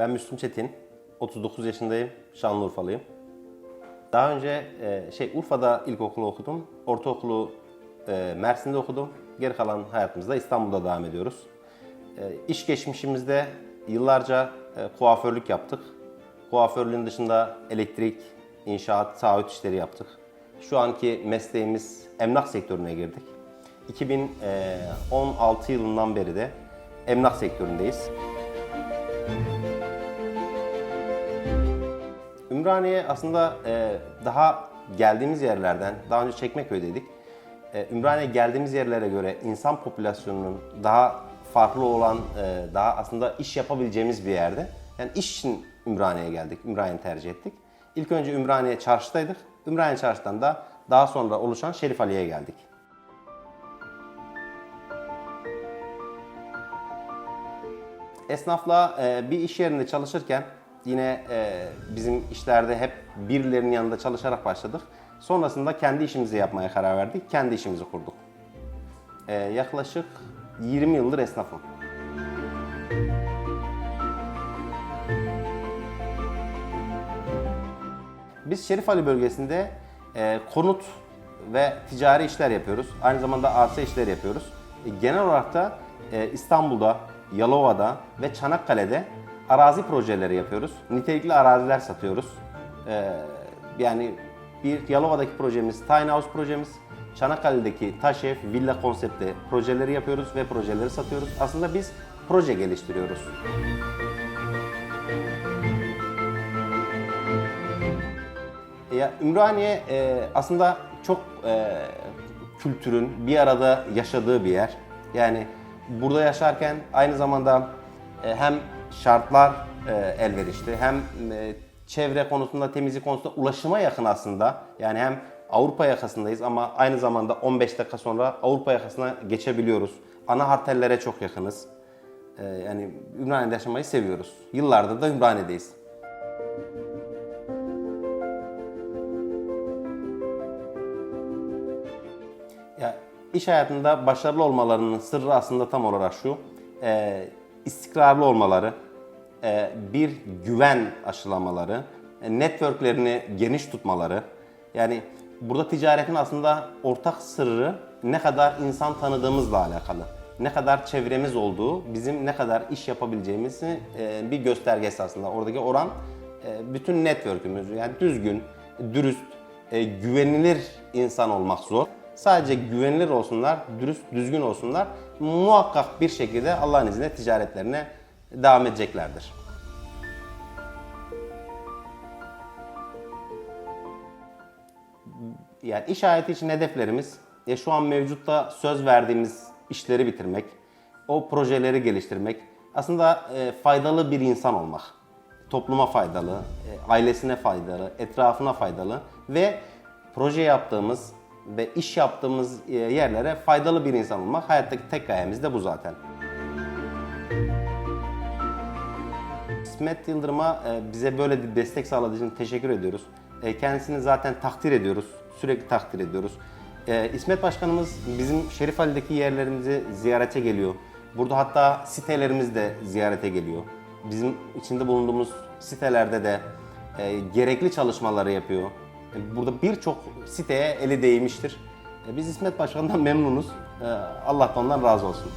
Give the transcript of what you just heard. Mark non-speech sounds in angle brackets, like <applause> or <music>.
Ben Müslüm Çetin, 39 yaşındayım, Şanlıurfalıyım. Daha önce e, şey Urfa'da ilkokulu okudum, ortaokulu e, Mersin'de okudum. Geri kalan hayatımızda İstanbul'da devam ediyoruz. E, iş geçmişimizde yıllarca e, kuaförlük yaptık. Kuaförlüğün dışında elektrik, inşaat, taahhüt işleri yaptık. Şu anki mesleğimiz emlak sektörüne girdik. 2016 yılından beri de emlak sektöründeyiz. Ümraniye aslında e, daha geldiğimiz yerlerden, daha önce Çekmeköy'deydik. E, Ümraniye geldiğimiz yerlere göre insan popülasyonunun daha farklı olan, e, daha aslında iş yapabileceğimiz bir yerde. Yani iş için Ümraniye'ye geldik, Ümraniye'yi tercih ettik. İlk önce Ümraniye çarşıdaydık. Ümraniye çarşıdan da daha sonra oluşan Şerif Ali'ye geldik. Esnafla e, bir iş yerinde çalışırken yine e, bizim işlerde hep birilerinin yanında çalışarak başladık. Sonrasında kendi işimizi yapmaya karar verdik. Kendi işimizi kurduk. E, yaklaşık 20 yıldır esnafım. Biz Şerif Ali bölgesinde e, konut ve ticari işler yapıyoruz. Aynı zamanda arsa işleri yapıyoruz. E, genel olarak da e, İstanbul'da, Yalova'da ve Çanakkale'de arazi projeleri yapıyoruz. Nitelikli araziler satıyoruz. E, yani bir Yalova'daki projemiz Tiny House projemiz. Çanakkale'deki taş ev, villa konseptli projeleri yapıyoruz ve projeleri satıyoruz. Aslında biz proje geliştiriyoruz. Ya Ümraniye e, aslında çok e, kültürün bir arada yaşadığı bir yer. Yani burada yaşarken aynı zamanda e, hem şartlar e, elverişli hem e, çevre konusunda, temizlik konusunda ulaşıma yakın aslında. Yani hem Avrupa yakasındayız ama aynı zamanda 15 dakika sonra Avrupa yakasına geçebiliyoruz. Ana arterlere çok yakınız. E, yani Ümraniye'de yaşamayı seviyoruz. Yıllardır da Ümraniye'deyiz. Ya iş hayatında başarılı olmalarının sırrı aslında tam olarak şu. e, istikrarlı olmaları, e, bir güven aşılamaları, e, networklerini geniş tutmaları. Yani burada ticaretin aslında ortak sırrı ne kadar insan tanıdığımızla alakalı. Ne kadar çevremiz olduğu, bizim ne kadar iş yapabileceğimizi e, bir göstergesi aslında. Oradaki oran bütün network'ümüz. Yani düzgün, dürüst, güvenilir insan olmak zor. Sadece güvenilir olsunlar, dürüst, düzgün olsunlar. Muhakkak bir şekilde Allah'ın izniyle ticaretlerine devam edeceklerdir. Yani iş hayatı için hedeflerimiz ya şu an mevcutta söz verdiğimiz işleri bitirmek, o projeleri geliştirmek, aslında e, faydalı bir insan olmak. Topluma faydalı, e, ailesine faydalı, etrafına faydalı ve proje yaptığımız ve iş yaptığımız e, yerlere faydalı bir insan olmak. Hayattaki tek gayemiz de bu zaten. İsmet Yıldırım'a e, bize böyle bir destek sağladığı için teşekkür ediyoruz. E, Kendisini zaten takdir ediyoruz. Sürekli takdir ediyoruz. İsmet Başkanımız bizim Şerif Ali'deki yerlerimizi ziyarete geliyor. Burada hatta sitelerimiz de ziyarete geliyor. Bizim içinde bulunduğumuz sitelerde de gerekli çalışmaları yapıyor. Burada birçok siteye eli değmiştir. E, Biz İsmet Başkan'dan <laughs> memnunuz. E, Allah da ondan razı olsun.